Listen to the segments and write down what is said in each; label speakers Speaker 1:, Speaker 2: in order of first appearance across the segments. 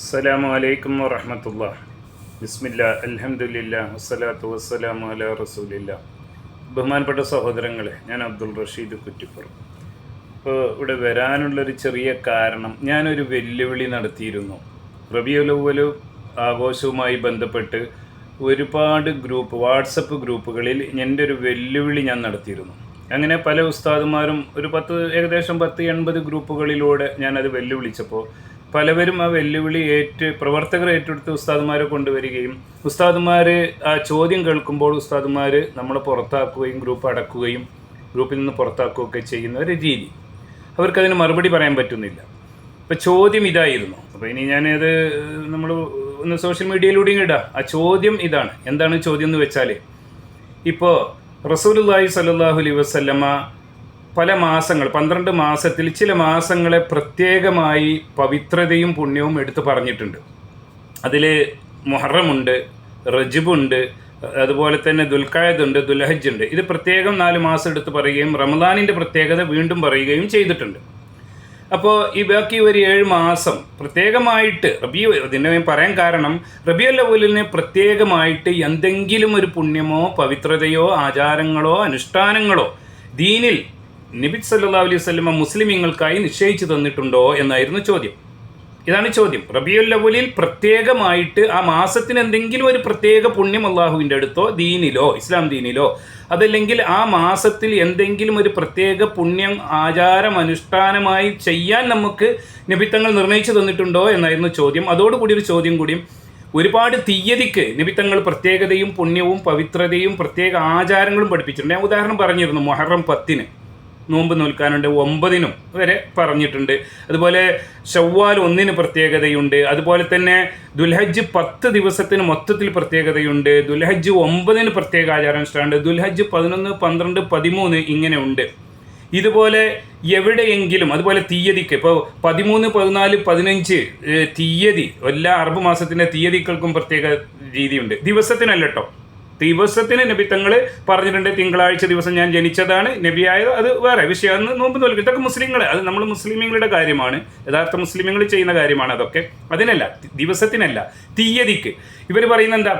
Speaker 1: അസ്സലാമു അലൈക്കും വറഹമത്തുള്ള ബിസ്മില്ല അലഹമില്ല വസ്സലാത്തു വസ്സലാമു അല റസൂലില്ല. ബഹുമാനപ്പെട്ട സഹോദരങ്ങളെ ഞാൻ അബ്ദുൾ റഷീദ് കുറ്റിപ്പുറം. ഇപ്പോൾ ഇവിടെ വരാനുള്ളൊരു ചെറിയ കാരണം ഞാനൊരു വെല്ലുവിളി നടത്തിയിരുന്നു. റബിയുലവലു ആഘോഷവുമായി ബന്ധപ്പെട്ട് ഒരുപാട് ഗ്രൂപ്പ് വാട്സപ്പ് ഗ്രൂപ്പുകളിൽ എന്റെ ഒരു വെല്ലുവിളി ഞാൻ നടത്തിയിരുന്നു. അങ്ങനെ പല ഉസ്താദുമാരും ഒരു പത്ത് ഏകദേശം പത്ത് എൺപത് ഗ്രൂപ്പുകളിലൂടെ ഞാനത് വെല്ലുവിളിച്ചപ്പോൾ പലവരും ആ വെല്ലുവിളി ഏറ്റ് പ്രവർത്തകർ ഏറ്റെടുത്ത് ഉസ്താദുമാരെ കൊണ്ടുവരികയും ഉസ്താദുമാർ ആ ചോദ്യം കേൾക്കുമ്പോൾ ഉസ്താദുമാർ നമ്മളെ പുറത്താക്കുകയും ഗ്രൂപ്പ് അടക്കുകയും ഗ്രൂപ്പിൽ നിന്ന് പുറത്താക്കുകയൊക്കെ ചെയ്യുന്ന ഒരു രീതി. അവർക്കതിന് മറുപടി പറയാൻ പറ്റുന്നില്ല. അപ്പോൾ ചോദ്യം ഇതായിരുന്നു. അപ്പോൾ ഇനി ഞാനത് നമ്മൾ ഒന്ന് സോഷ്യൽ മീഡിയയിലൂടെയും ഇടാം. ആ ചോദ്യം ഇതാണ്. എന്താണ് ചോദ്യം എന്ന് വെച്ചാൽ ഇപ്പോൾ റസൂലുള്ളാഹി സ്വല്ലല്ലാഹു അലൈഹി വസല്ലമ പല മാസങ്ങൾ പന്ത്രണ്ട് മാസത്തിൽ ചില മാസങ്ങളെ പ്രത്യേകമായി പവിത്രതയും പുണ്യവും എടുത്തു പറഞ്ഞിട്ടുണ്ട്. അതിൽ മുഹറമുണ്ട് റജിബുണ്ട് അതുപോലെ തന്നെ ദുൽഖായത് ഉണ്ട് ദുൽഹജ് ഉണ്ട് ഇത് പ്രത്യേകം നാല് മാസം എടുത്ത് പറയുകയും റമദാനിന്റെ പ്രത്യേകത വീണ്ടും പറയുകയും ചെയ്തിട്ടുണ്ട്. അപ്പോൾ ഈ ബാക്കി ഒരു ഏഴ് മാസം പ്രത്യേകമായിട്ട് റബി ഇതിന്റെ പറയാൻ കാരണം റബിയുൽ അവലിന് പ്രത്യേകമായിട്ട് എന്തെങ്കിലും ഒരു പുണ്യമോ പവിത്രതയോ ആചാരങ്ങളോ അനുഷ്ഠാനങ്ങളോ ദീനിൽ നബി സല്ലാ അലൈഹി സ്വലമ മുസ്ലിമീങ്ങൾക്കായി നിശ്ചയിച്ചു തന്നിട്ടുണ്ടോ എന്നായിരുന്നു ചോദ്യം. ഇതാണ് ചോദ്യം. റബിയുൽ അവലിൽ പ്രത്യേകമായിട്ട് ആ മാസത്തിന് എന്തെങ്കിലും ഒരു പ്രത്യേക പുണ്യം അള്ളാഹുവിന്റെ അടുത്തോ ദീനിലോ ഇസ്ലാം ദീനിലോ അതല്ലെങ്കിൽ ആ മാസത്തിൽ എന്തെങ്കിലും ഒരു പ്രത്യേക പുണ്യം ആചാരം അനുഷ്ഠാനമായി ചെയ്യാൻ നമുക്ക് നിബിത്തങ്ങൾ നിർണയിച്ചു തന്നിട്ടുണ്ടോ എന്നായിരുന്നു ചോദ്യം. അതോടുകൂടി ഒരു ചോദ്യം കൂടിയും ഒരുപാട് തീയതിക്ക് നിബിത്തങ്ങൾ പ്രത്യേകതയും പുണ്യവും പവിത്രതയും പ്രത്യേക ആചാരങ്ങളും പഠിപ്പിച്ചിട്ടുണ്ട്. ഞാൻ ഉദാഹരണം പറഞ്ഞിരുന്നു മൊഹറം പത്തിന്. നോമ്പ് നോൽക്കാനുണ്ട്. ഒമ്പതിനും വരെ പറഞ്ഞിട്ടുണ്ട്. അതുപോലെ ഷവ്വാൽ ഒന്നിന് പ്രത്യേകതയുണ്ട്. അതുപോലെ തന്നെ ദുൽഹജ്ജ് പത്ത് ദിവസത്തിന് മൊത്തത്തിൽ പ്രത്യേകതയുണ്ട്. ദുൽഹജ്ജ് ഒമ്പതിന് പ്രത്യേക ആചാരാനുഷ്ഠാനമുണ്ട്. ദുൽഹജ്ജ് പതിനൊന്ന് പന്ത്രണ്ട് പതിമൂന്ന് ഇങ്ങനെ ഉണ്ട് ഇതുപോലെ എവിടെയെങ്കിലും അതുപോലെ തീയതിക്ക് ഇപ്പോൾ പതിമൂന്ന് പതിനാല് പതിനഞ്ച് തീയതി എല്ലാ അറബ് മാസത്തിന്റെ തീയതികൾക്കും പ്രത്യേക രീതിയുണ്ട്. ദിവസത്തിനല്ല കേട്ടോ ദിവസത്തിന് നബി തങ്ങൾ പറഞ്ഞിട്ടുണ്ട് തിങ്കളാഴ്ച ദിവസം ഞാൻ ജനിച്ചതാണ് നബിയായത് അത് വേറെ വിഷയം. അന്ന് നോമ്പ് നോൽക്കും. ഇതൊക്കെ മുസ്ലിങ്ങൾ അത് നമ്മൾ മുസ്ലിമീങ്ങളുടെ കാര്യമാണ്. യഥാർത്ഥ മുസ്ലിമീങ്ങൾ ചെയ്യുന്ന കാര്യമാണ് അതൊക്കെ. അതിനല്ല ദിവസത്തിനല്ല തീയതിക്ക്. ഇവർ പറയുന്ന എന്താ?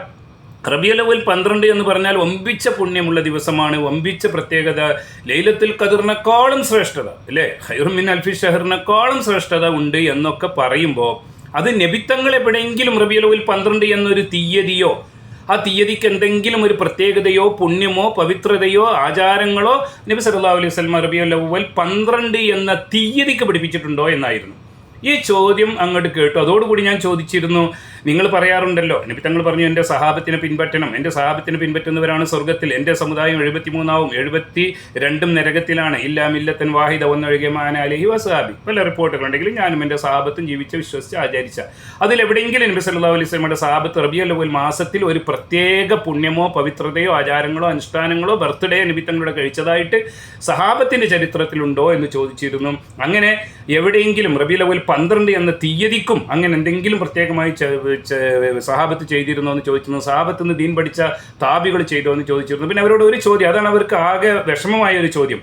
Speaker 1: റബിയലവൽ പന്ത്രണ്ട് എന്ന് പറഞ്ഞാൽ വമ്പിച്ച പുണ്യമുള്ള ദിവസമാണ്. വമ്പിച്ച പ്രത്യേകത ലൈലത്തിൽ കതിറിനേക്കാളും ശ്രേഷ്ഠത അല്ലേ? ഹൈറുമിൻ അൽഫി ഷഹറിനേക്കാളും ശ്രേഷ്ഠത ഉണ്ട് എന്നൊക്കെ പറയുമ്പോൾ അത് നബിത്തങ്ങൾ എവിടെയെങ്കിലും റബിയലവൽ പന്ത്രണ്ട് എന്നൊരു തീയതിയോ ആ തീയതിക്ക് എന്തെങ്കിലും ഒരു പ്രത്യേകതയോ പുണ്യമോ പവിത്രതയോ ആചാരങ്ങളോ നബി സല്ലല്ലാഹു അലൈഹി വസല്ലം റബിയുൽ അവ്വൽ പന്ത്രണ്ട് എന്ന തീയതിക്ക് പഠിപ്പിച്ചിട്ടുണ്ടോ എന്നായിരുന്നു. ഈ ചോദ്യം അങ്ങോട്ട് കേട്ടു. അതോടുകൂടി ഞാൻ ചോദിച്ചിരുന്നു നിങ്ങൾ പറയാറുണ്ടല്ലോ നബി തങ്ങൾ പറഞ്ഞു എന്റെ സഹാബത്തിനെ പിൻപറ്റണം. എന്റെ സഹാബത്തിനെ പിൻപറ്റുന്നവരാണ് സ്വർഗത്തിൽ എന്റെ സമുദായം എഴുപത്തി മൂന്നാവും എഴുപത്തി രണ്ടും നരകത്തിലാണ്. ഇല്ലാ മില്ലത്തൻ വാഹിദ ഒന്നൊഴികെ മാന അലഹി വസാബി പല റിപ്പോർട്ടുകളുണ്ടെങ്കിലും ഞാനും എന്റെ സഹാബത്തും ജീവിച്ച് വിശ്വസിച്ച് ആചരിച്ച. അതിലെവിടെയെങ്കിലും നബി സല്ലാ അലൈഹി സ്വലമയുടെ സഹാബത്ത് റബിയുൽ അവൽ മാസത്തിൽ ഒരു പ്രത്യേക പുണ്യമോ പവിത്രതയോ ആചാരങ്ങളോ അനുഷ്ഠാനങ്ങളോ ബർത്ത്ഡേ നബി തങ്ങളുടെ കഴിച്ചതായിട്ട് സഹാബത്തിന്റെ ചരിത്രത്തിലുണ്ടോ എന്ന് ചോദിച്ചിരുന്നു. അങ്ങനെ എവിടെയെങ്കിലും അവൽ പന്ത്രണ്ട് എന്ന തീയതിക്കും അങ്ങനെ എന്തെങ്കിലും പ്രത്യേകമായി സഹാബത്ത് ചെയ്തിരുന്നോ എന്ന് ചോദിച്ചിരുന്നു. സഹാബത്ത് നിന്ന് ദീൻ പഠിച്ച താബികൾ ചെയ്തോ എന്ന് ചോദിച്ചിരുന്നു. പിന്നെ അവരോട് ഒരു ചോദ്യം അതാണ് അവർക്ക് ആകെ വിഷമമായ ഒരു ചോദ്യം.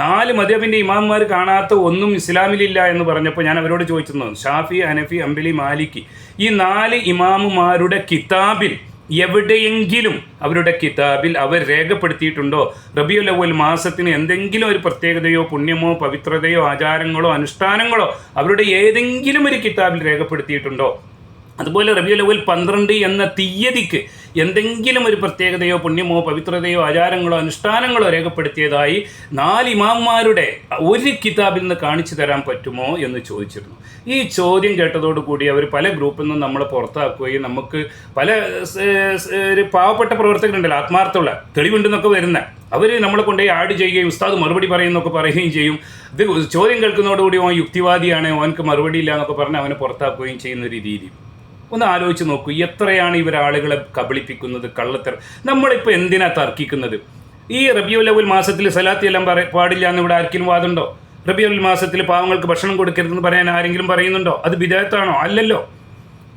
Speaker 1: നാല് മദ്യപിന്റെ ഇമാമുമാർ കാണാത്ത ഒന്നും ഇസ്ലാമിലില്ല എന്ന് പറഞ്ഞപ്പോൾ ഞാൻ അവരോട് ചോദിച്ചിരുന്നു ഷാഫി അനഫി അമ്പലി മാലിക്കി ഈ നാല് ഇമാമുമാരുടെ കിതാബിൽ എവിടെയെങ്കിലും അവരുടെ കിതാബിൽ അവർ രേഖപ്പെടുത്തിയിട്ടുണ്ടോ? റബിയുൽ അവൽ മാസത്തിന് എന്തെങ്കിലും ഒരു പ്രത്യേകതയോ പുണ്യമോ പവിത്രതയോ ആചാരങ്ങളോ അനുഷ്ഠാനങ്ങളോ അവരുടെ ഏതെങ്കിലും ഒരു കിതാബിൽ രേഖപ്പെടുത്തിയിട്ടുണ്ടോ? അതുപോലെ റബിയുൽ അവൽ പന്ത്രണ്ട് എന്ന തീയതിക്ക് എന്തെങ്കിലും ഒരു പ്രത്യേകതയോ പുണ്യമോ പവിത്രതയോ ആചാരങ്ങളോ അനുഷ്ഠാനങ്ങളോ രേഖപ്പെടുത്തിയതായി നാല് ഇമാന്മാരുടെ ഒരു കിതാബിൽ നിന്ന് കാണിച്ചു തരാൻ പറ്റുമോ എന്ന് ചോദിച്ചിരുന്നു. ഈ ചോദ്യം കേട്ടതോടുകൂടി അവർ പല ഗ്രൂപ്പിൽ നിന്നും നമ്മളെ പുറത്താക്കുകയും നമുക്ക് പല ഒരു പാവപ്പെട്ട പ്രവർത്തകരുണ്ടല്ലോ ആത്മാർത്ഥമുള്ള തെളിവുണ്ടെന്നൊക്കെ വരുന്ന അവർ നമ്മളെ കൊണ്ടുപോയി ആഡ് ചെയ്യുകയും ഉസ്താദ് മറുപടി പറയുന്നൊക്കെ പറയുകയും ചെയ്യും. ഇത് ചോദ്യം കേൾക്കുന്നതോടുകൂടി ഓൻ യുക്തിവാദിയാണ് ഓനക്ക് മറുപടി ഇല്ല എന്നൊക്കെ പറഞ്ഞ് അവനെ പുറത്താക്കുകയും ചെയ്യുന്ന ഒരു രീതി. ഒന്ന് ആലോചിച്ച് നോക്കൂ എത്രയാണ് ഇവരാളുകളെ കബളിപ്പിക്കുന്നത് കള്ളത്തർ നമ്മളിപ്പോൾ എന്തിനാ തർക്കിക്കുന്നത്? ഈ റബിയുൽ അവൽ മാസത്തിൽ സലാത്തി എല്ലാം പറ പാടില്ല എന്ന് ഇവിടെ ആർക്കും വാദമുണ്ടോ? റബിയുൽ മാസത്തിൽ പാവങ്ങൾക്ക് ഭക്ഷണം കൊടുക്കരുതെന്ന് പറയാൻ ആരെങ്കിലും പറയുന്നുണ്ടോ? അത് വിദേഹത്താണോ അല്ലല്ലോ.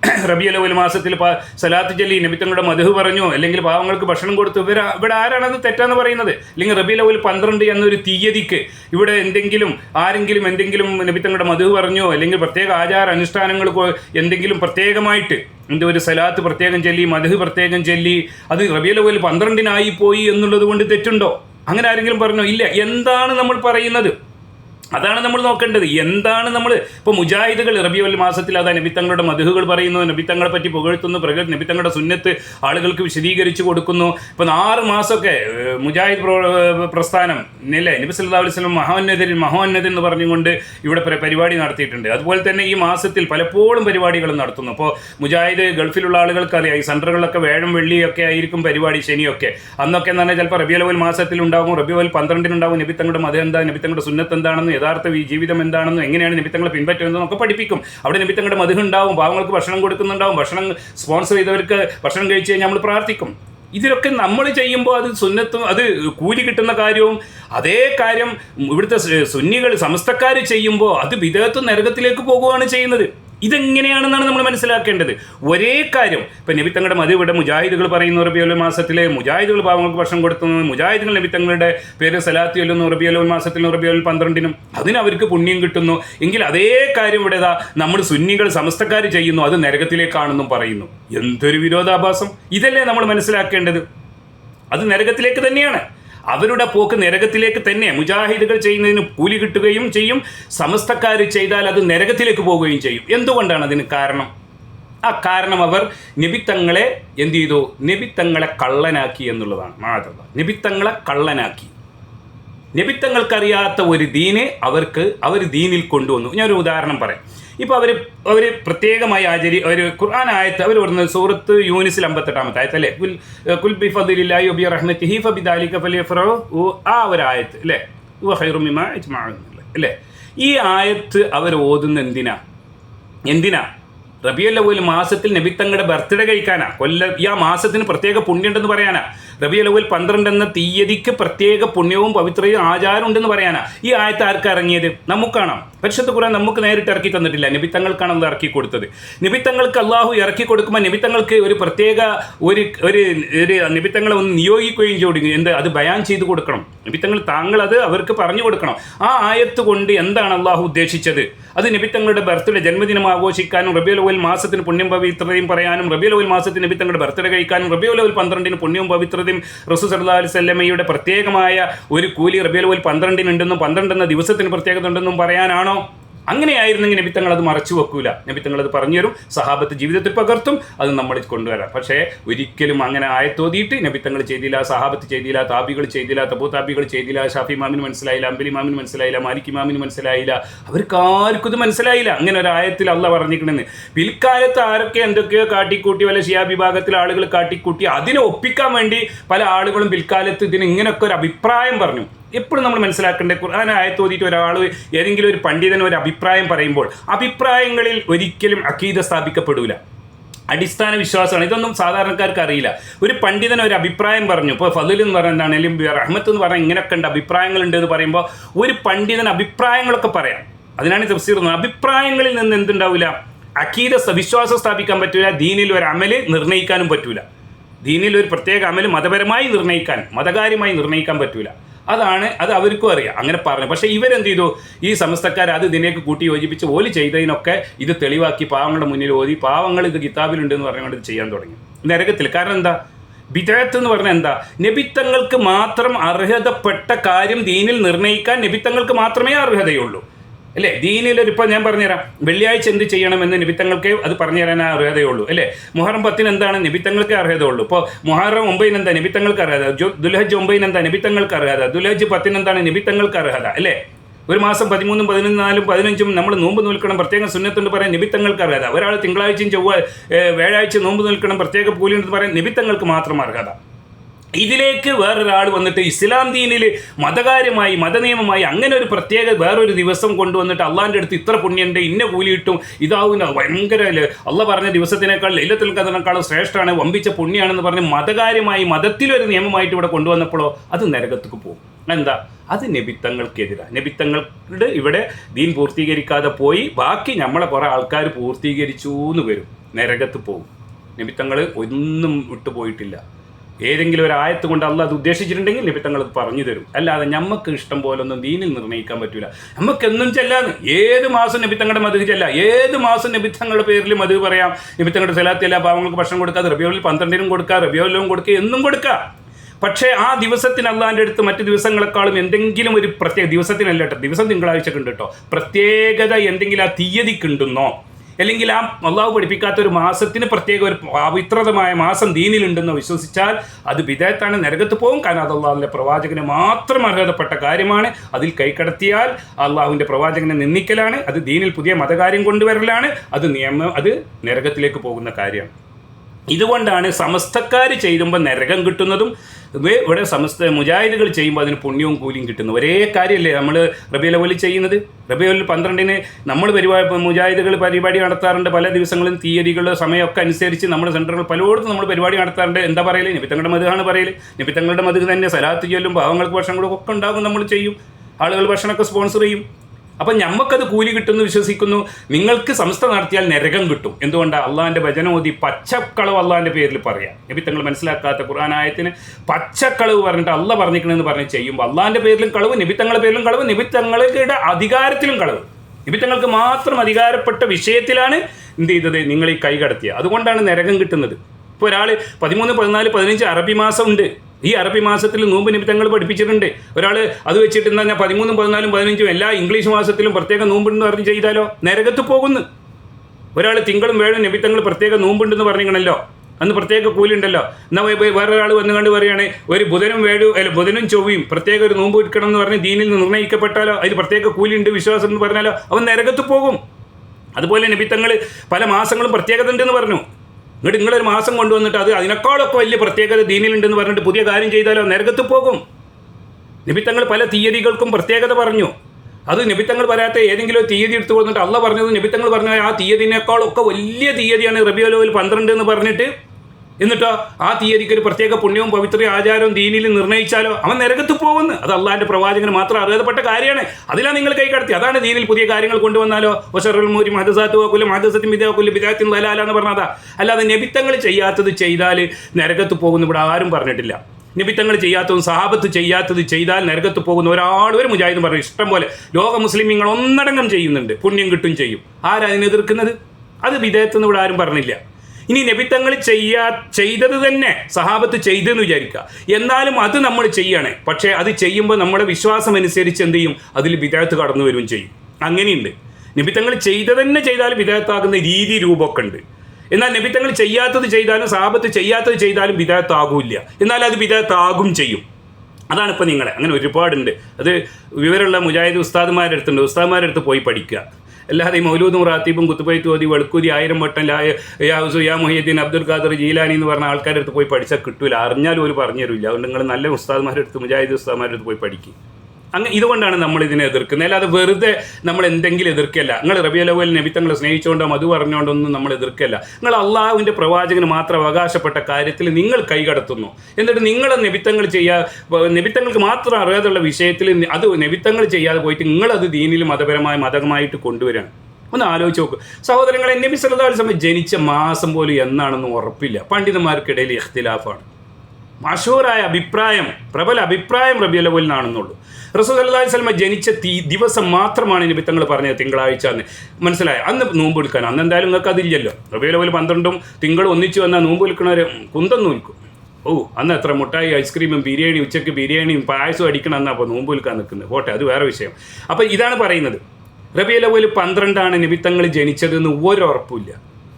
Speaker 1: റബിയൽ അവൽ മാസത്തിൽ സലാത്ത് ചൊല്ലി നബിത്തങ്ങളുടെ മധു പറഞ്ഞു. അല്ലെങ്കിൽ പാവങ്ങൾക്ക് ഭക്ഷണം കൊടുത്തു. ഇവർ ഇവിടെ ആരാണത് തെറ്റാന്ന് പറയുന്നത്? അല്ലെങ്കിൽ റബിയലവൽ പന്ത്രണ്ട് എന്നൊരു തീയതിക്ക് ഇവിടെ എന്തെങ്കിലും ആരെങ്കിലും എന്തെങ്കിലും നബിത്തങ്ങളുടെ മധു പറഞ്ഞോ? അല്ലെങ്കിൽ പ്രത്യേക ആചാര അനുഷ്ഠാനങ്ങൾ എന്തെങ്കിലും പ്രത്യേകമായിട്ട് എന്തോ ഒരു സലാത്ത് പ്രത്യേകം ചൊല്ലി മധു പ്രത്യേകം ചൊല്ലി അത് റബിയലവൽ പന്ത്രണ്ടിനായി പോയി എന്നുള്ളത് കൊണ്ട് തെറ്റുണ്ടോ? അങ്ങനെ ആരെങ്കിലും പറഞ്ഞോ? ഇല്ല. എന്താണ് നമ്മൾ പറയുന്നത്? അതാണ് നമ്മൾ നോക്കേണ്ടത്. എന്താണ് നമ്മൾ ഇപ്പോൾ മുജാഹിദുകൾ റബിയുൽ മാസത്തിൽ അതാ നബിത്തങ്ങളുടെ മധുഹുകൾ പറയുന്നു നബിത്തങ്ങളെ പറ്റി പുകഴ്ത്തുന്നു പ്രക നബിത്തങ്ങളുടെ സുന്നത്ത് ആളുകൾക്ക് വിശദീകരിച്ചു കൊടുക്കുന്നു. ഇപ്പം ആറ് മാസമൊക്കെ മുജാഹിദ് പ്രോ- പ്രസ്ഥാനം അല്ലേ നബി സല്ലാ അലൈഹി സ്വലം മഹോന്നതരിൽ മഹോന്നതൻ എന്ന് പറഞ്ഞുകൊണ്ട് ഇവിടെ പരിപാടി നടത്തിയിട്ടുണ്ട്. അതുപോലെ തന്നെ ഈ മാസത്തിൽ പലപ്പോഴും പരിപാടികൾ നടത്തുന്നു. അപ്പോൾ മുജാഹിദ് ഗൾഫിലുള്ള ആളുകൾക്ക് അറിയാം ഈ സെന്ററുകളിലൊക്കെ വേഴം വെള്ളിയൊക്കെ ആയിരിക്കും പരിപാടി ശനിയൊക്കെ. അന്നൊക്കെ എന്ന് പറഞ്ഞാൽ ചിലപ്പോൾ റബിയുൽ മാസത്തിൽ ഉണ്ടാകും റബിയുൽ പന്ത്രണ്ടിനുണ്ടാകും നബിത്തങ്ങളുടെ മതം എന്താ നബിത്തങ്ങളുടെ സുന്നത്ത് എന്താണെന്ന് യഥാർത്ഥ ജീവിതം എന്താണെന്നും എങ്ങനെയാണ് നിമിത്തങ്ങളെ പിൻപറ്റുന്നതെന്നും ഒക്കെ പഠിപ്പിക്കും. അവിടെ നിമിത്തങ്ങളുടെ മധുരം ഉണ്ടാവും പാവങ്ങൾക്ക് ഭക്ഷണം കൊടുക്കുന്നുണ്ടാവും ഭക്ഷണം സ്പോൺസർ ചെയ്തവർക്ക് ഭക്ഷണം കഴിച്ച് കഴിഞ്ഞാൽ നമ്മൾ പ്രാർത്ഥിക്കും. ഇതിലൊക്കെ നമ്മൾ ചെയ്യുമ്പോൾ അത് സുന്നത്തും അത് കൂലി കിട്ടുന്ന കാര്യവും അതേ കാര്യം ഇവിടുത്തെ സുന്നികൾ സമസ്തക്കാർ ചെയ്യുമ്പോൾ അത് വിദേഹത്വം നരകത്തിലേക്ക് പോകുകയാണ് ചെയ്യുന്നത്. ഇതെങ്ങനെയാണെന്നാണ് നമ്മൾ മനസ്സിലാക്കേണ്ടത്. ഒരേ കാര്യം ഇപ്പം നബിത്തങ്ങളുടെ മതി ഇവിടെ മുജാഹിദുകൾ പറയുന്ന റബിയോൽ മാസത്തിലെ മുജാഹിദുകൾ പാവങ്ങൾക്ക് ഭക്ഷണം കൊടുത്തുന്നത് മുജാഹിദുകൾ നബിത്തങ്ങളുടെ പേര് സലാത്തി ചൊല്ലുന്നു റബിയോൽ മാസത്തിൽ റബിയോൽ പന്ത്രണ്ടിനും അതിന് അവർക്ക് പുണ്യം കിട്ടുന്നു. എങ്കിൽ അതേ കാര്യം ഇവിടെ നമ്മൾ സുന്നികൾ സമസ്തക്കാർ ചെയ്യുന്നു അത് നരകത്തിലേക്കാണെന്നും പറയുന്നു. എന്തൊരു വിരോധാഭാസം. ഇതല്ലേ നമ്മൾ മനസ്സിലാക്കേണ്ടത്. അത് നരകത്തിലേക്ക് തന്നെയാണ്. അവരുടെ പോക്ക് നരകത്തിലേക്ക് തന്നെ മുജാഹിദുകൾ ചെയ്യുന്നതിന് കൂലി കിട്ടുകയും ചെയ്യും. സമസ്തക്കാർ ചെയ്താൽ അത് നരകത്തിലേക്ക് പോവുകയും ചെയ്യും. എന്തുകൊണ്ടാണ് അതിന് കാരണം? ആ കാരണം അവർ നിബിത്തങ്ങളെ എന്ത് ചെയ്തു? നിബിത്തങ്ങളെ കള്ളനാക്കി എന്നുള്ളതാണ്. മാതൃ നിബിത്തങ്ങളെ കള്ളനാക്കി. നബിത്തങ്ങൾക്കറിയാത്ത ഒരു ദീനെ അവർക്ക് അവർ ദീനിൽ കൊണ്ടുവന്നു. ഞാനൊരു ഉദാഹരണം പറയാം. ഇപ്പോൾ അവർ അവർ പ്രത്യേകമായി ആചരി ഒരു ഖുർആൻ ആയത്ത് അവർ പറയുന്നത് സൂറത്ത് യൂനിസിൽ അമ്പത്തെട്ടാമത്തെ ആയത്ത് അല്ലേ? കുൽ കുൽ ബി ഒബി റഹ്മത്ത് റഹ്മത്തിഹി ഫബിദാലിക ദാലി ഉ- ആ ഒരു ആയത്ത് അല്ലേ? അല്ലേ? ഈ ആയത്ത് അവർ ഓതുന്ന എന്തിനാ? എന്തിനാ? റബിയല്ല പോലും മാസത്തിൽ നബിത്തങ്ങളുടെ ബർത്ത്ഡേ കഴിക്കാനാ? കൊല്ല ഈ ആ മാസത്തിന് പ്രത്യേക പുണ്യമുണ്ടെന്ന് പറയാനാ? റബിയൽ അവൽ പന്ത്രണ്ട് എന്ന തീയതിക്ക് പ്രത്യേക പുണ്യവും പവിത്രയും ആചാരം ഉണ്ടെന്ന് പറയാനാ. ഈ ആയത്ത് ആർക്ക് ഇറങ്ങിയത്? നമുക്കാണ്. പരിശുദ്ധ ഖുർആൻ നമുക്ക് നേരിട്ട് ഇറക്കി തന്നിട്ടില്ല. നിബിത്തങ്ങൾക്കാണ് അത് ഇറക്കി കൊടുത്തത്. നിബിത്തങ്ങൾക്ക് അള്ളാഹു ഇറക്കി കൊടുക്കുമ്പോൾ നിബിത്തങ്ങൾക്ക് ഒരു പ്രത്യേക ഒരു ഒരു ഒരു നിബിത്തങ്ങളെ ഒന്ന് നിയോഗിക്കുകയും ചെയ്യും എന്ത്? അത് ബയാൻ ചെയ്ത് കൊടുക്കണം. നിബിത്തങ്ങൾ താങ്കൾ അത് അവർക്ക് പറഞ്ഞു കൊടുക്കണം. ആ ആയത്ത് കൊണ്ട് എന്താണ് അള്ളാഹു ഉദ്ദേശിച്ചത്? അത് നബിത്തങ്ങളുടെ ബർത്ത്ഡേ ജന്മദിനം ആഘോഷിക്കാനും റബിയുൽ അവൽ മാസത്തിന് പുണ്യം പവിത്രതയും പറയാനും റബിയുൽ അവൽ മാസത്തിന് നബിത്തങ്ങളുടെ ബർത്ത്ഡേ കഴിക്കാനും റബിയുൽ അവൽ പന്ത്രണ്ടിന് പുണ്യവും പവിത്രതയും റസു സല്ലാ അലൈഹി സ്വല്ലമയുടെ പ്രത്യേകമായ ഒരു കൂലി റബിയുൽ അവൽ പന്ത്രണ്ടിനുണ്ടെന്നും പന്ത്രണ്ട് എന്ന ദിവസത്തിന് പ്രത്യേകത ഉണ്ടെന്നും പറയാനാണോ? അങ്ങനെയായിരുന്നെങ്കിൽ നബിത്തങ്ങൾ അത് മറച്ചു വെക്കൂല. നബിത്തങ്ങൾ അത് പറഞ്ഞു തരും സഹാബത്ത് ജീവിതത്തിൽ പകർത്തും അത് നമ്മൾ കൊണ്ടുവരാം. പക്ഷേ ഒരിക്കലും അങ്ങനെ ആയത്തോതിയിട്ട് നബിത്തങ്ങൾ ചെയ്തില്ല സഹാബത്ത് ചെയ്തില്ല താബികൾ ചെയ്തില്ല തബൂ താബികൾ ചെയ്തില്ല ഷാഫി മാമിന് മനസ്സിലായില്ല അമ്പലി മാമിന് മനസ്സിലായില്ല മാലിക് മാമിന് മനസ്സിലായില്ല. അവർക്ക് ആർക്കും ഇത് മനസ്സിലായില്ല. അങ്ങനെ ഒരു ആയത്തിൽ അല്ല പറഞ്ഞിരിക്കണെന്ന്. പിൽക്കാലത്ത് ആരൊക്കെ എന്തൊക്കെയോ കാട്ടിക്കൂട്ടി വല്ല ഷിയാ വിഭാഗത്തിലെ ആളുകൾ കാട്ടിക്കൂട്ടി അതിനെ ഒപ്പിക്കാൻ വേണ്ടി പല ആളുകളും പിൽക്കാലത്ത് ഇതിന് ഇങ്ങനെയൊക്കെ ഒരു അഭിപ്രായം പറഞ്ഞു. എപ്പോഴും നമ്മൾ മനസ്സിലാക്കേണ്ട ഖുർആൻ ആയത്തോതിയിട്ട് ഒരാൾ ഏതെങ്കിലും ഒരു പണ്ഡിതൻ ഒരു അഭിപ്രായം പറയുമ്പോൾ അഭിപ്രായങ്ങളിൽ ഒരിക്കലും അക്കീത സ്ഥാപിക്കപ്പെടില്ല അടിസ്ഥാന വിശ്വാസമാണ്. ഇതൊന്നും സാധാരണക്കാർക്ക് അറിയില്ല. ഒരു പണ്ഡിതൻ ഒരു അഭിപ്രായം പറഞ്ഞു. ഇപ്പോൾ ഫതുൽ എന്ന് പറഞ്ഞ എന്താണ് അല്ലെങ്കിൽ റഹ്മത്ത് എന്ന് പറഞ്ഞാൽ ഇങ്ങനെയൊക്കെ ഉണ്ട് അഭിപ്രായങ്ങളുണ്ട് എന്ന് പറയുമ്പോൾ ഒരു പണ്ഡിതൻ അഭിപ്രായങ്ങളൊക്കെ പറയാം. അതിനാണ് തഫ്സീർ അഭിപ്രായങ്ങളിൽ നിന്ന് എന്തുണ്ടാവില്ല സ- വിശ്വാസം സ്ഥാപിക്കാൻ പറ്റില്ല ദീനിൽ ഒരു അമൽ നിർണയിക്കാനും പറ്റൂല. ദീനിൽ ഒരു പ്രത്യേക അമൽ മതപരമായി നിർണയിക്കാൻ മതകാര്യമായി നിർണയിക്കാൻ പറ്റൂല. അതാണ് അത് അവർക്കും അറിയാം. അങ്ങനെ പറഞ്ഞു. പക്ഷേ ഇവരെന്ത് ചെയ്തു? ഈ സമസ്തക്കാർ അത് ഇതിനേക്ക് കൂട്ടി യോജിപ്പിച്ച് ഓലി ചെയ്തതിനൊക്കെ ഇത് തെളിവാക്കി പാവങ്ങളുടെ മുന്നിൽ ഓതി പാവങ്ങൾ ഇത് കിതാബിലുണ്ട് എന്ന് പറഞ്ഞുകൊണ്ട് ഇത് ചെയ്യാൻ തുടങ്ങി. നരകത്തിൽ. കാരണം എന്താ? ബിദഅത്ത് എന്ന് പറഞ്ഞാൽ എന്താ? നബിത്തങ്ങൾക്ക് മാത്രം അർഹതപ്പെട്ട കാര്യം ദീനിൽ നിർണയിക്കാൻ നബിത്തങ്ങൾക്ക് മാത്രമേ അർഹതയുള്ളൂ. അല്ലേ? ദീനിൽ ഒരു ഇപ്പം ഞാൻ പറഞ്ഞുതരാം. വെള്ളിയാഴ്ച എന്ത് ചെയ്യണമെന്ന് നിബിത്തങ്ങൾക്ക് അത് പറഞ്ഞു തരാൻ അർഹതയുള്ളൂ അല്ലേ? മുഹറം പത്തിന് എന്താണ് നിബിത്തങ്ങൾക്ക് അർഹതയുള്ളൂ? ഇപ്പോൾ മുഹറം ഒമ്പതിന് എന്താ നിബിത്തങ്ങൾക്ക് അർഹത? ദുൽഹജ് ഒമ്പതിന് എന്താ നിബിത്തങ്ങൾക്ക് അർഹത? ദുൽഹജ് പത്തിന് എന്താണ് നിബിത്തങ്ങൾക്ക് അർഹത അല്ലേ? ഒരു മാസം പതിമൂന്നും പതിനൊന്നാലും പതിനഞ്ചും നമ്മൾ നോമ്പ് നിൽക്കണം പ്രത്യേകം സുന്നത്തുണ്ട് പറയാൻ നിബിത്തങ്ങൾക്ക് അർഹത. ഒരാൾ തിങ്കളാഴ്ചയും ചൊവ്വ വ്യാഴാഴ്ച നോമ്പ് നിൽക്കണം പ്രത്യേക കൂലിയുണ്ടെന്ന് പറയാൻ നിബിത്തങ്ങൾക്ക് മാത്രം അർഹത. ഇതിലേക്ക് വേറൊരാൾ വന്നിട്ട് ഇസ്ലാം ദീനിൽ മതകാര്യമായി മതനിയമമായി അങ്ങനെ ഒരു പ്രത്യേക വേറൊരു ദിവസം കൊണ്ടുവന്നിട്ട് അള്ളാന്റെ അടുത്ത് ഇത്ര പുണ്യുണ്ട് ഇന്ന കൂലി കിട്ടും ഇതാവുന്ന ഭയങ്കര അള്ള പറഞ്ഞ ദിവസത്തിനേക്കാൾ ലൈലത്തിൽ കഥനേക്കാളും ശ്രേഷ്ഠമാണ് വമ്പിച്ച പുണ്യാണെന്ന് പറഞ്ഞ് മതകാര്യമായി മതത്തിലൊരു നിയമമായിട്ട് ഇവിടെ കൊണ്ടുവന്നപ്പോഴോ അത് നരകത്തേക്ക് പോകും. എന്താ? അത് നബിത്തങ്ങൾക്കെതിരാണ് നബിത്തങ്ങളുടെ ഇവിടെ ദീൻ പൂർത്തീകരിക്കാതെ പോയി ബാക്കി നമ്മളെ കുറേ ആൾക്കാർ പൂർത്തീകരിച്ചു എന്ന് വരും. നരകത്ത് പോകും. നിമിത്തങ്ങൾ ഒന്നും വിട്ടുപോയിട്ടില്ല. ഏതെങ്കിലും ഒരു ആയത്ത് കൊണ്ട് അല്ല അത് ഉദ്ദേശിച്ചിട്ടുണ്ടെങ്കിൽ നിമിത്തങ്ങൾ അത് പറഞ്ഞു തരും. അല്ലാതെ നമുക്ക് ഇഷ്ടം പോലെ ഒന്നും ദീനിൽ നിർണയിക്കാൻ പറ്റൂല. നമുക്ക് എന്നും ചെല്ലാന്ന്. ഏത് മാസം നിമിത്തങ്ങളുടെ മധു ചെല്ല? ഏത് മാസം നിമിത്തങ്ങളുടെ പേരിൽ മധു പറയാം? നിമിത്തങ്ങളുടെ എല്ലാ പാവങ്ങൾക്ക് ഭക്ഷണം കൊടുക്കുക റബിയോലിൽ പന്ത്രണ്ടിനും കൊടുക്കുക റബിയോലും കൊടുക്കുക എന്നും കൊടുക്കുക പക്ഷേ ആ ദിവസത്തിന് അള്ളാന്റെ അടുത്ത് മറ്റു ദിവസങ്ങളെക്കാളും എന്തെങ്കിലും ഒരു പ്രത്യേക ദിവസത്തിനല്ല കേട്ടോ ദിവസം തിങ്കളാഴ്ച ഉണ്ട് കേട്ടോ. പ്രത്യേകത എന്തെങ്കിലും ആ തീയതിക്കുണ്ടെന്നോ? അല്ലെങ്കിൽ ആ അള്ളാഹു പഠിപ്പിക്കാത്ത ഒരു മാസത്തിന് പ്രത്യേക ഒരു പവിത്രതമായ മാസം ദീനിലുണ്ടെന്ന് വിശ്വസിച്ചാൽ അത് വിധേയത്താണ് നരകത്ത് പോകും. കാരണം അത് അള്ളാഹുവിന്റെ പ്രവാചകന് മാത്രം അർഹതപ്പെട്ട കാര്യമാണ്. അതിൽ കൈക്കടത്തിയാൽ അള്ളാഹുവിന്റെ പ്രവാചകനെ നിന്ദിക്കലാണ്. അത് ദീനിൽ പുതിയ മതകാര്യം കൊണ്ടുവരലാണ്. അത് നിയമം അത് നരകത്തിലേക്ക് പോകുന്ന കാര്യമാണ്. ഇതുകൊണ്ടാണ് സമസ്തക്കാർ ചെയ്യുമ്പോൾ നരകം കിട്ടുന്നതും ഇവിടെ സമസ്ത മുജാഹിദുകൾ ചെയ്യുമ്പോൾ അതിന് പുണ്യവും കൂലിയും കിട്ടുന്നു. ഒരേ കാര്യമല്ലേ നമ്മൾ റബിയ ലവലിൽ ചെയ്യുന്നത്? റബിയ ലവലിൽ പന്ത്രണ്ടിന് നമ്മൾ പരിപാടി മുജാഹിദുകൾ പരിപാടി നടത്താറുണ്ട്. പല ദിവസങ്ങളും തീയതികൾ സമയമൊക്കെ അനുസരിച്ച് നമ്മുടെ സെന്ററുകൾ പലയിടത്തും നമ്മൾ പരിപാടി നടത്താറുണ്ട്. എന്താ പറയൽ? നിപിത്തങ്ങളുടെ മതുകാണ് പറയൽ. നിപിത്തങ്ങളുടെ മതുക തന്നെ സലാത്ത് ചൊല്ലും പാവങ്ങൾക്ക് ഭക്ഷണങ്ങളും ഒക്കെ ഉണ്ടാകും നമ്മൾ ചെയ്യും. ആളുകൾ ഭക്ഷണമൊക്കെ സ്പോൺസർ ചെയ്യും. അപ്പം ഞമ്മക്കത് കൂലി കിട്ടുമെന്ന് വിശ്വസിക്കുന്നു. നിങ്ങൾക്ക് സംസ്ഥ നടത്തിയാൽ നരകം കിട്ടും. എന്തുകൊണ്ടാണ് അള്ളാഹിന്റെ ഭജനോദി പച്ചക്കളവ് അള്ളാഹിന്റെ പേരിൽ പറയാം. നബി തങ്ങൾ മനസ്സിലാക്കാത്ത ഖുർആാനായത്തിന് പച്ചക്കളവ് പറഞ്ഞിട്ട് അള്ള പറഞ്ഞിക്കണമെന്ന് പറഞ്ഞ് ചെയ്യുമ്പോൾ അള്ളാഹിന്റെ പേരിലും കളവ് നിബിത്തങ്ങളുടെ പേരിലും കളവ് നിബിത്തങ്ങളുടെ അധികാരത്തിലും കളവ്. നിബിത്തങ്ങൾക്ക് മാത്രം അധികാരപ്പെട്ട വിഷയത്തിലാണ് എന്ത് ചെയ്തത്? നിങ്ങൾ ഈ കൈ കടത്തിയത്. അതുകൊണ്ടാണ് നരകം കിട്ടുന്നത്. ഇപ്പോൾ ഒരാൾ പതിമൂന്ന് പതിനാല് പതിനഞ്ച് അറബി മാസം ഉണ്ട്. ഈ അറബി മാസത്തിൽ നോമ്പ് നിമിത്തങ്ങൾ പഠിപ്പിച്ചിട്ടുണ്ട്. ഒരാൾ അത് വെച്ചിട്ട് എന്താ പറഞ്ഞാൽ പതിമൂന്നും പതിനാലും പതിനഞ്ചും എല്ലാ ഇംഗ്ലീഷ് മാസത്തിലും പ്രത്യേക നോമ്പുണ്ടെന്ന് പറഞ്ഞ് ചെയ്താലോ? നരകത്ത് പോകുന്നു. ഒരാൾ തിങ്കളും വേഴും നിമിത്തങ്ങൾ പ്രത്യേക നോമ്പുണ്ടെന്ന് പറഞ്ഞിങ്ങണല്ലോ അന്ന് പ്രത്യേക കൂലി ഉണ്ടല്ലോ എന്നാൽ വേറൊരാൾ ഒരാൾ വന്നു കണ്ട് പറയുകയാണ് ഒരു ബുധനും വേഴു അല്ല ബുധനും ചൊവ്വയും പ്രത്യേക ഒരു നോമ്പ് എടുക്കണം എന്ന് പറഞ്ഞ് ദീനിൽ നിർണയിക്കപ്പെട്ടാലോ അതിന് പ്രത്യേക കൂലി ഉണ്ട് വിശ്വാസം എന്ന് പറഞ്ഞാലോ? അവൻ നരകത്ത് പോകും. അതുപോലെ നിമിത്തങ്ങൾ പല മാസങ്ങളും പ്രത്യേകത ഉണ്ടെന്ന് പറഞ്ഞു. എന്നിട്ട് നിങ്ങളൊരു മാസം കൊണ്ടുവന്നിട്ട് അത് അതിനേക്കാളൊക്കെ വലിയ പ്രത്യേകത ദീനിലുണ്ടെന്ന് പറഞ്ഞിട്ട് പുതിയ കാര്യം ചെയ്താലോ? നരകത്ത് പോകും. നിമിത്തങ്ങൾ പല തീയതികൾക്കും പ്രത്യേകത പറഞ്ഞു. അത് നിമിത്തങ്ങൾ പറയാത്ത ഏതെങ്കിലും തീയതി എടുത്തു കൊടുത്തിട്ട് അള്ള പറഞ്ഞത് നിമിത്തങ്ങൾ പറഞ്ഞ ആ തീയതിനേക്കാളൊക്കെ വലിയ തീയതിയാണ് റബിയോലോയിൽ പന്ത്രണ്ട് എന്ന് പറഞ്ഞിട്ട് എന്നിട്ടോ ആ തീയതിക്ക് ഒരു പ്രത്യേക പുണ്യവും പവിത്ര ആചാരവും ദീനിൽ നിർണയിച്ചാലോ അവൻ നരകത്ത് പോകുന്നു. അത് അള്ളാഹിന്റെ പ്രവാചകന് മാത്രം അർഹതപ്പെട്ട കാര്യമാണ്. അതിലാണ് നിങ്ങൾ കൈ കടത്തി. അതാണ് ദീനിൽ പുതിയ കാര്യങ്ങൾ കൊണ്ടുവന്നാലോ? ഒഷറുൽ മൂരി മഹദസാത്ത് വാക്കുല്ല മഹദസത്തിൻ വിദ്യാക്കുല്ല വിദ്യാത്തിൻ ലലാല എന്ന് പറഞ്ഞതാ. അല്ലാതെ നബിത്തങ്ങൾ ചെയ്യാത്തത് ചെയ്താൽ നരകത്ത് പോകുന്നു ഇവിടെ ആരും പറഞ്ഞിട്ടില്ല. നിബിത്തങ്ങൾ ചെയ്യാത്തതും സഹാബത്ത് ചെയ്യാത്തത് ചെയ്താൽ നരകത്ത് പോകുന്ന. ഒരാൾ ഒരു മുജാഹിദ് പറഞ്ഞു ഇഷ്ടം പോലെ ലോക മുസ്ലിമീങ്ങൾ ഒന്നടങ്കം ചെയ്യുന്നുണ്ട്. പുണ്യം കിട്ടും ചെയ്യും. ആരാ അതിനെ എതിർക്കുന്നത്? അത് വിധേയത്തെന്ന് ഇവിടെ ആരും പറഞ്ഞില്ല. ഇനി നബിത്തങ്ങൾ ചെയ്യാ ചെയ്തത് തന്നെ സഹാബത്ത് ചെയ്തെന്ന് വിചാരിക്കുക. എന്നാലും അത് നമ്മൾ ചെയ്യണേ. പക്ഷേ അത് ചെയ്യുമ്പോൾ നമ്മുടെ വിശ്വാസം അനുസരിച്ച് എന്ത് ചെയ്യും? അതിൽ വിദേഹത്ത് കടന്നു വരികയും ചെയ്യും. അങ്ങനെയുണ്ട്. നിബിത്തങ്ങൾ ചെയ്തത് തന്നെ ചെയ്താലും വിദേഹത്താകുന്ന രീതി രൂപമൊക്കെ ഉണ്ട്. എന്നാൽ നബിത്തങ്ങൾ ചെയ്യാത്തത് ചെയ്താലും സാപത്ത് ചെയ്യാത്തത് ചെയ്താലും വിദേഹത്താകില്ല എന്നാൽ അത് വിദേഹത്താകും ചെയ്യും. അതാണ് ഇപ്പോൾ നിങ്ങളെ. അങ്ങനെ ഒരുപാടുണ്ട്. അത് വിവരമുള്ള മുജാഹിദ് ഉസ്താദുമാരുടെ അടുത്തുണ്ട്. ഉസ്താദുമാരുടെ അടുത്ത് പോയി പഠിക്കുക. അല്ലാതെ ഈ മൗലൂദും റാത്തീബും കുത്തുബൈത്ത് ഓതി വെളുക്കൂതി ആയിരം വട്ടം ലായ യാ ഹുസു യാ മൊഹീദ്ദീൻ അബ്ദുൽ ഖാദർ ജീലാനി എന്ന് പറഞ്ഞ ആൾക്കാരുടെ അടുത്ത് പോയി പഠിച്ചാൽ കിട്ടില്ല അറിഞ്ഞാലും ഒരു പറഞ്ഞു തരില്ല. അതുകൊണ്ട് നിങ്ങൾ നല്ല ഉസ്താദ്മാരുടെ അടുത്ത് മുജാഹിദ് ഉസ്താദ്മാരുടെ അടുത്ത് പോയി പഠിക്കും. അങ്ങനെ ഇതുകൊണ്ടാണ് നമ്മൾ ഇതിനെ എതിർക്കുന്നത്. അല്ലാതെ വെറുതെ നമ്മൾ എന്തെങ്കിലും എതിർക്കല്ല. നിങ്ങൾ റബിയ നബി തങ്ങളെ സ്നേഹിച്ചുകൊണ്ടോ മധു പറഞ്ഞുകൊണ്ടൊന്നും നമ്മൾ എതിർക്കല്ല. നിങ്ങൾ അള്ളാഹുവിന്റെ പ്രവാചകന് മാത്രം അവകാശപ്പെട്ട കാര്യത്തിൽ നിങ്ങൾ കൈകടത്തുന്നു എന്നിട്ട് നിങ്ങൾ നിബിത്തങ്ങൾ ചെയ്യാ നിബിത്തങ്ങൾക്ക് മാത്രം അറിയാതുള്ള വിഷയത്തിൽ അത് നിബിത്തങ്ങൾ ചെയ്യാതെ പോയിട്ട് നിങ്ങളത് ദീനിൽ മതപരമായ മതമായിട്ട് കൊണ്ടുവരാണ്. ഒന്ന് ആലോചിച്ച് നോക്ക്. സഹോദരങ്ങളെ നബി സല്ലല്ലാഹു അലൈഹി ജനിച്ച മാസം പോലും എന്നാണെന്ന് ഉറപ്പില്ല. പണ്ഡിതന്മാർക്കിടയിൽ ഇഖ്തിലാഫാണ്. മഷൂറായ അഭിപ്രായം പ്രബല അഭിപ്രായം റബിയുലവൽ നിന്നാണെന്നുള്ളൂ റസൂൽ അല്ലാഹി സ്വലമ ജനിച്ച തീ ദിവസം മാത്രമാണ് നബി തങ്ങൾ പറഞ്ഞത് തിങ്കളാഴ്ച എന്ന്. മനസ്സിലായോ? അന്ന് നോമ്പ് എടുക്കാൻ അന്ന് എന്തായാലും നിങ്ങൾക്ക് അതില്ലല്ലോ. റബിയുലവൽ പന്ത്രണ്ടും തിങ്കൾ ഒന്നിച്ചു വന്നാൽ നോമ്പ് വിൽക്കണവരെ കുന്തം നോൽക്കും. ഓ അന്ന് എത്ര മുട്ടായി ഐസ്ക്രീമും ബിരിയാണി ഉച്ചയ്ക്ക് ബിരിയാണിയും പായസവും അടിക്കണം എന്നാ അപ്പോൾ നോമ്പ് വിൽക്കാൻ നിൽക്കുന്നത്. പോട്ടെ അത് വേറെ വിഷയം. അപ്പോൾ ഇതാണ് പറയുന്നത്. റബിയലവൽ പന്ത്രണ്ടാണ് നിമിത്തങ്ങൾ ജനിച്ചതെന്ന് ഒരു ഉറപ്പില്ല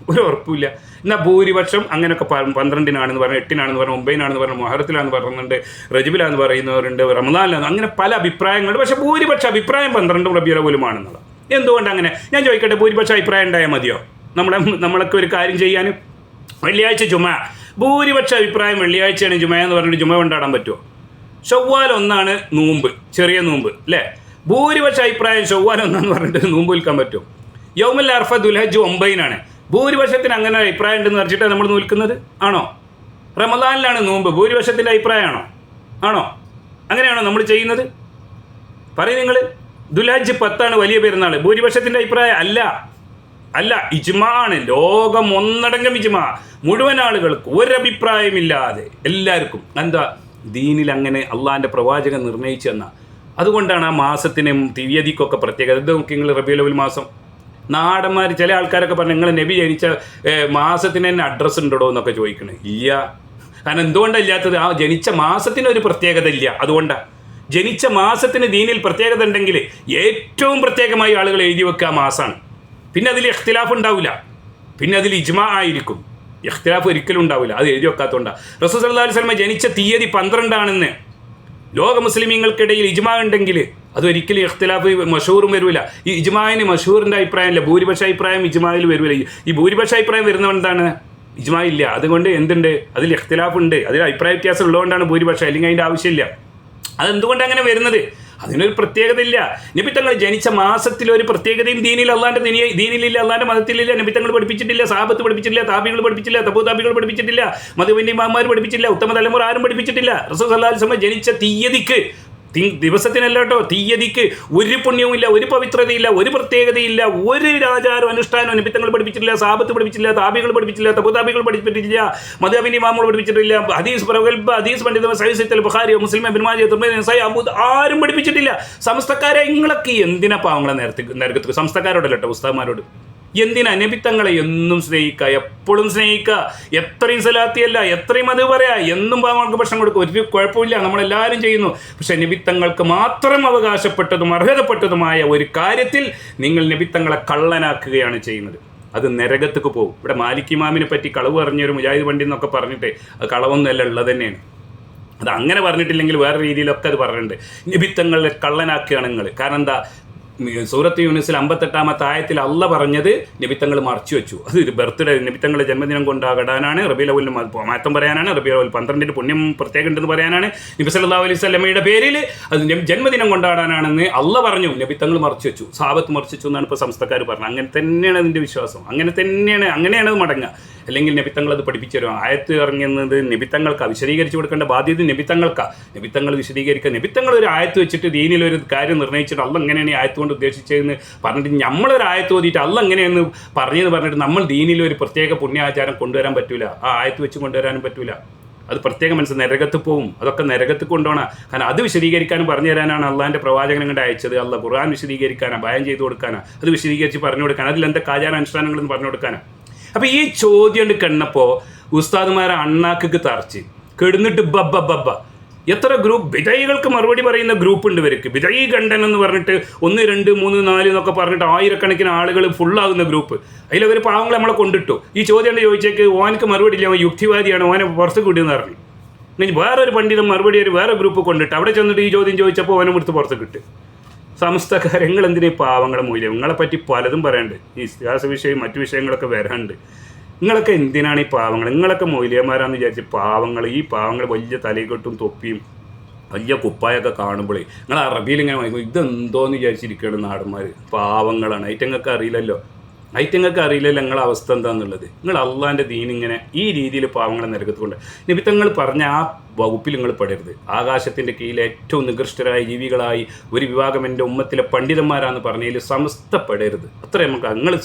Speaker 1: ഒരു ഉറപ്പില്ല എന്നാൽ ഭൂരിപക്ഷം അങ്ങനെയൊക്കെ പന്ത്രണ്ടിനാണെന്ന് പറഞ്ഞു എട്ടിനാണെന്ന് പറഞ്ഞു ഒമ്പതിനാണെന്ന് പറഞ്ഞു മൊഹറത്തിലാണെന്ന് പറയുന്നുണ്ട് റജിബിലാന്ന് പറയുന്നവരുണ്ട് റമദാനിലാണ് അങ്ങനെ പല അഭിപ്രായങ്ങളുണ്ട്. പക്ഷേ ഭൂരിപക്ഷ അഭിപ്രായം പന്ത്രണ്ടും റബിയുടെ പോലുമാണെന്നുള്ളത് എന്തുകൊണ്ട് അങ്ങനെ? ഞാൻ ചോദിക്കട്ടെ ഭൂരിപക്ഷ അഭിപ്രായം ഉണ്ടായാൽ മതിയോ? നമ്മളെ നമ്മളൊക്കെ ഒരു കാര്യം ചെയ്യാനും വെള്ളിയാഴ്ച ചുമ ഭൂരിപക്ഷ അഭിപ്രായം വെള്ളിയാഴ്ചയാണ് ചുമ എന്ന് പറഞ്ഞിട്ട് ചുമ കൊണ്ടാടാൻ പറ്റുമോ? ചൊവ്വാൽ ഒന്നാണ് നോമ്പ് ചെറിയ നോമ്പ് അല്ലേ? ഭൂരിപക്ഷ അഭിപ്രായം ചൊവ്വാൽ ഒന്നാന്ന് പറഞ്ഞിട്ട് നോമ്പ് വിൽക്കാൻ പറ്റുമോ യൗമൽ അർഫ ദുൽഹജ് ഒമ്പതിനാണ്. ഭൂരിപക്ഷത്തിന് അങ്ങനെ ഒരു അഭിപ്രായം ഉണ്ടെന്ന് പറഞ്ഞിട്ടാണ് നമ്മൾ നിൽക്കുന്നത്? ആണോ? റമദാനിലാണ് നോമ്പ്. ഭൂരിപക്ഷത്തിന്റെ അഭിപ്രായമാണോ? ആണോ? അങ്ങനെയാണോ നമ്മൾ ചെയ്യുന്നത്? പറയും നിങ്ങൾ ദുലാജ് പത്താണ് വലിയ പെരുന്നാൾ ഭൂരിപക്ഷത്തിന്റെ അഭിപ്രായം അല്ല. അല്ല ഇജ്മാ ആണ്. ലോകം ഒന്നടങ്കം ഇജ്മാ. മുഴുവൻ ആളുകൾക്ക് ഒരഭിപ്രായമില്ലാതെ എല്ലാവർക്കും എന്താ ദീനിൽ അങ്ങനെ അള്ളാഹിന്റെ പ്രവാചകൻ നിർണയിച്ചു തന്ന അതുകൊണ്ടാണ് ആ മാസത്തിനും തീയതിക്കൊക്കെ പ്രത്യേകത. ഇത് നോക്കി നിങ്ങൾ റബിയുലവൽ മാസം നാടന്മാർ ചില ആൾക്കാരൊക്കെ പറഞ്ഞു നിങ്ങൾ നബി ജനിച്ച മാസത്തിന് തന്നെ അഡ്രസ്സ് ഉണ്ടോ എന്നൊക്കെ ചോദിക്കണേ. ഇല്ല. കാരണം എന്തുകൊണ്ടാണ് ഇല്ലാത്തത്? ആ ജനിച്ച മാസത്തിന് ഒരു പ്രത്യേകത ഇല്ല. അതുകൊണ്ടാണ് ജനിച്ച മാസത്തിന് ദീനിൽ പ്രത്യേകത ഉണ്ടെങ്കിൽ ഏറ്റവും പ്രത്യേകമായി ആളുകൾ എഴുതി വെക്കുക മാസമാണ് പിന്നെ അതിൽ ഇഖ്തിലാഫ് ഉണ്ടാവില്ല പിന്നെ അതിൽ ഇജ്മാ ആയിരിക്കും. ഇഖ്തിലാഫ് ഒരിക്കലും ഉണ്ടാവില്ല അത് എഴുതി വെക്കാത്തതുകൊണ്ടാണ് സല്ലല്ലാഹു അലൈഹി വസല്ലം ജനിച്ച തീയതി പന്ത്രണ്ടാണെന്ന്. ലോക മുസ്ലിമീങ്ങൾക്കിടയിൽ ഇജ്മാ ഉണ്ടെങ്കിൽ അത് ഒരിക്കലും ഇഖ്തിലാഫ് മഷൂറും വരില്ല ഈ ഇജ്മായിന് മഷൂറിന്റെ അഭിപ്രായമല്ല ഭൂരിപക്ഷ അഭിപ്രായം ഇജ്മായിൽ വരില്ല ഈ ഭൂരിപക്ഷ അഭിപ്രായം വരുന്നത് എന്താണ്? ഇജ്മാ ഇല്ല. അതുകൊണ്ട് എന്തുണ്ട്? അതിൽ ഇഖ്തിലാഫ് ഉണ്ട്. അതിൽ അഭിപ്രായ വ്യത്യാസം ഉള്ളതുകൊണ്ടാണ് ഭൂരിപക്ഷം. അല്ലെങ്കിൽ അതിന്റെ ആവശ്യമില്ല. അതെന്തുകൊണ്ട് അങ്ങനെ വരുന്നത്? അതിനൊരു പ്രത്യേകത ഇല്ല തങ്ങൾ ജനിച്ച മാസത്തിൽ ഒരു പ്രത്യേകതയും ദീനിൽ അല്ലാണ്ട് ദീനിലില്ല അല്ലാണ്ട് മതത്തിലില്ല. നിബിത്തങ്ങൾ പഠിപ്പിച്ചിട്ടില്ല. സാബത്ത് പഠിപ്പിച്ചിട്ടില്ല. താബികൾ പഠിപ്പിച്ചില്ല. തബൂതാബികൾ പഠിപ്പിച്ചിട്ടില്ല. മധുവിന്റെ മാമാർ പഠിപ്പിച്ചില്ല ഉത്തമ തലമുറ ആരും പഠിപ്പിച്ചിട്ടില്ല. അലൈഹി വസല്ലം ജനിച്ച തീയതിക്ക് ദിവസത്തിനല്ല കേട്ടോ. തീയതിക്ക് ഒരു പുണ്യവുമില്ല ഒരു പവിത്രതയില്ല ഒരു പ്രത്യേകതയില്ല ഒരു ആചാരം അനുഷ്ഠാനം നിമിത്തങ്ങൾ പഠിപ്പിച്ചിട്ടില്ല സാപത്ത് പഠിപ്പിച്ചില്ല താപികൾ പഠിപ്പിച്ചില്ല തപുതാപികൾ പഠിപ്പിച്ചിട്ടില്ല മാമുകൾ പഠിപ്പിച്ചിട്ടില്ല ഹദീസ് പ്രഗൽഭ ഹദീസ് പണ്ഡിത സൈസിത്തൽ ബുഖാരി മുസ്ലിം ബിൻമാജി തുർമി അബൂദ് ആരും പഠിപ്പിച്ചിട്ടില്ല. സംസ്ഥക്കാരെ നിങ്ങളൊക്കെ എന്തിനാ പാവങ്ങളെ നേരത്തെ നേരത്തെ സംസ്ഥക്കാരോടല്ലോ ഉസ്താദ്മാരോട്. എന്തിനാ തങ്ങളെ എന്നും സ്നേഹിക്കുക? എപ്പോഴും സ്നേഹിക്കുക. എത്രയും സലാത്തിയല്ല എത്രയും അത് പറയാ. എന്നും പാവങ്ങൾക്ക് ഭക്ഷണം കൊടുക്കുക. ഒരു കുഴപ്പമില്ല. നമ്മളെല്ലാവരും ചെയ്യുന്നു. പക്ഷെ നബിത്തങ്ങൾക്ക് മാത്രം അവകാശപ്പെട്ടതും അർഹതപ്പെട്ടതുമായ ഒരു കാര്യത്തിൽ നിങ്ങൾ നബിത്തങ്ങളെ കള്ളനാക്കുകയാണ് ചെയ്യുന്നത്. അത് നരകത്തേക്ക് പോകും. ഇവിടെ മാലിക്കിമാമിനെ പറ്റി കളവ് പറഞ്ഞൊരു മുജാഹിദ് പണ്ഡിറ്റ് എന്നൊക്കെ പറഞ്ഞിട്ട് അത് കളവൊന്നുമല്ല ഉള്ളത് തന്നെയാണ്. അത് അങ്ങനെ പറഞ്ഞിട്ടില്ലെങ്കിൽ വേറെ രീതിയിലൊക്കെ അത് പറഞ്ഞിട്ടുണ്ട്. നിബിത്തങ്ങളെ കള്ളനാക്കുകയാണ് നിങ്ങൾ. കാരണം എന്താ? സൂറത്ത് യൂണിസിൽ അമ്പത്തെട്ടാമത്തെ ആയത്തിൽ അല്ല പറഞ്ഞത് നിബിത്തങ്ങൾ മറച്ചു വെച്ചു. അത് ബർത്ത്ഡേ നിബിത്തങ്ങളുടെ ജന്മദിനം കൊണ്ടാകടാനാണ് റബി ലവലിന് മാറ്റം പറയാനാണ് റബി ലവൽ പന്ത്രണ്ടിന് പുണ്യം പ്രത്യേകം ഉണ്ടെന്ന് പറയാനാണ്. നബി സല്ലല്ലാഹു അലൈഹി സ്വലമയുടെ പേരിൽ അത് ജന്മദിനം കൊണ്ടാടാനാണെന്ന് അല്ല പറഞ്ഞു നബിത്തങ്ങൾ മറച്ചു വെച്ചു. സാബത്ത് മറച്ചു വെച്ചു എന്നാണ് ഇപ്പോൾ സംസ്ഥക്കാർ പറഞ്ഞത്. അങ്ങനെ തന്നെയാണ് അതിന്റെ വിശ്വാസം. അങ്ങനെ തന്നെയാണ് അങ്ങനെയാണ് അത് മടങ്ങുക. അല്ലെങ്കിൽ നബിത്തങ്ങൾ അത് പഠിപ്പിച്ചു തരും. ആയത്ത് ഇറങ്ങുന്നത് നബിത്തങ്ങൾക്ക് വിശദീകരിച്ചു കൊടുക്കേണ്ട ബാധ്യത നബിത്തങ്ങൾക്കാണ് നബിത്തങ്ങൾ വിശദീകരിക്കുക. നബിത്തങ്ങൾ ഒരു ആയത്ത് വെച്ചിട്ട് ദീനിൽ ഒരു കാര്യം നിർണയിച്ചിട്ട് അല്ല എങ്ങനെയാണ് ഈ ആയത്ത് കൊണ്ട് ഉദ്ദേശിച്ചതെന്ന് പറഞ്ഞിട്ട് നമ്മളൊരു ആയത്ത് ഓതിയിട്ട് അല്ല എങ്ങനെയെന്ന് പറഞ്ഞെന്ന് പറഞ്ഞിട്ട് നമ്മൾ ദീനിൽ ഒരു പ്രത്യേക പുണ്യാചാരം കൊണ്ടുവരാൻ പറ്റൂല. ആ ആയത്ത് വെച്ച് കൊണ്ടുവരാനും പറ്റൂല. അത് പ്രത്യേകം മനസ്സിൽ നരകത്ത് പോവും. അതൊക്കെ നരകത്ത് കൊണ്ടുപോകണം കാരണം അത് വിശദീകരിക്കാനും പറഞ്ഞു തരാനാണ് അള്ളാഹിന്റെ പ്രവാചകൻ കണ്ട് അയച്ചത്. അല്ല ഖുർആൻ വിശദീകരിക്കാനാ ഭയം ചെയ്തു കൊടുക്കാനാ. അത് വിശദീകരിച്ച് പറഞ്ഞു കൊടുക്കാൻ അതിൽ എന്തൊക്കെ ആചാരാനുഷ്ഠാനങ്ങളെന്ന് പറഞ്ഞു കൊടുക്കാനാ. അപ്പോൾ ഈ ചോദ്യം കൊണ്ട് കണ്ടപ്പോൾ ഉസ്താദുമാരെ അണ്ണാക്കിക്ക് തറച്ച് കെടുന്നിട്ട് ബബ്ബ ബബ്ബ. എത്ര ഗ്രൂപ്പ് വിജയികൾക്ക് മറുപടി പറയുന്ന ഗ്രൂപ്പ് ഉണ്ട് ഇവർക്ക്. വിജയി ഖണ്ഡൻ എന്ന് പറഞ്ഞിട്ട് ഒന്ന് രണ്ട് മൂന്ന് നാല് എന്നൊക്കെ പറഞ്ഞിട്ട് ആയിരക്കണക്കിന് ആളുകൾ ഫുള്ളാകുന്ന ഗ്രൂപ്പ് അതിലവർ പാവങ്ങൾ നമ്മളെ കൊണ്ടിട്ടു. ഈ ചോദ്യം ചോദിച്ചേക്ക്? ഓനക്ക് മറുപടി ഇല്ല അവൻ യുക്തിവാദിയാണ് ഓനെ പുറത്ത് കിട്ടിയെന്ന് പറഞ്ഞു. ഇനി വേറൊരു പണ്ഡിതൻ മറുപടി ഒരു വേറെ ഗ്രൂപ്പ് കൊണ്ടിട്ട് അവിടെ ചെന്നിട്ട് ഈ ചോദ്യം ചോദിച്ചപ്പോൾ ഓനെ എടുത്ത് പുറത്ത് കിട്ടും. സമസ്തക്കാരെ നിങ്ങൾ എന്തിനാ? പാവങ്ങളെ മൂല്യം. നിങ്ങളെ പറ്റി പലതും പറയാണ്ട്. ഈ ഇതിഹാസ വിഷയം മറ്റു വിഷയങ്ങളൊക്കെ വരാണ്ട്. നിങ്ങളൊക്കെ എന്തിനാണ് ഈ പാവങ്ങൾ? നിങ്ങളൊക്കെ മൗലിയന്മാരാന്ന് വിചാരിച്ച് പാവങ്ങൾ ഈ പാവങ്ങൾ വലിയ തലയിക്കെട്ടും തൊപ്പിയും വലിയ കുപ്പായൊക്കെ കാണുമ്പോഴേ നിങ്ങൾ അറബിയിൽ ഇങ്ങനെ വാങ്ങിക്കും. ഇതെന്തോന്ന് വിചാരിച്ചിരിക്കുകയാണ് നാടന്മാർ പാവങ്ങളാണ്. ഐറ്റങ്ങൾക്ക് അറിയില്ലല്ലോ ഐറ്റങ്ങൾക്ക് അറിയില്ലല്ലോ നിങ്ങളെ അവസ്ഥ എന്താണെന്നുള്ളത് നിങ്ങൾ അള്ളാന്റെ ദീനിങ്ങനെ ഈ രീതിയിൽ പാവങ്ങളെ നിരക്കത്തുകൊണ്ട് നിമിത്തങ്ങൾ പറഞ്ഞ ആ വകുപ്പിൽ നിങ്ങൾ പെടരുത്. ആകാശത്തിന്റെ കീഴിൽ ഏറ്റവും നികൃഷ്ടരായ ജീവികളായി ഒരു വിഭാഗം എന്റെ ഉമ്മത്തിലെ പണ്ഡിതന്മാരാന്ന് പറഞ്ഞതിൽ സമസ്തപ്പെടരുത്. അത്ര നമുക്ക് നിങ്ങൾ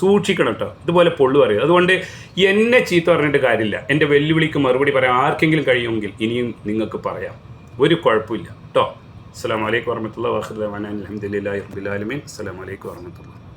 Speaker 1: സൂക്ഷിക്കണം കേട്ടോ. ഇതുപോലെ പൊള്ളു പറയും അതുകൊണ്ട് എന്നെ ചീത്ത പറഞ്ഞിട്ട് കാര്യമില്ല. എന്റെ വെല്ലുവിളിക്ക് മറുപടി പറയാൻ ആർക്കെങ്കിലും കഴിയുമെങ്കിൽ ഇനിയും നിങ്ങൾക്ക് പറയാം. ഒരു കുഴപ്പമില്ല. കേട്ടോ. അസ്സാം വലൈക്കും വർഹമത്തുള്ള വാഹുദ് അലഹമുല്ലാ റബുലാലമീൻ അസ്സാം വലൈക്കും വർഹമത്തുള്ള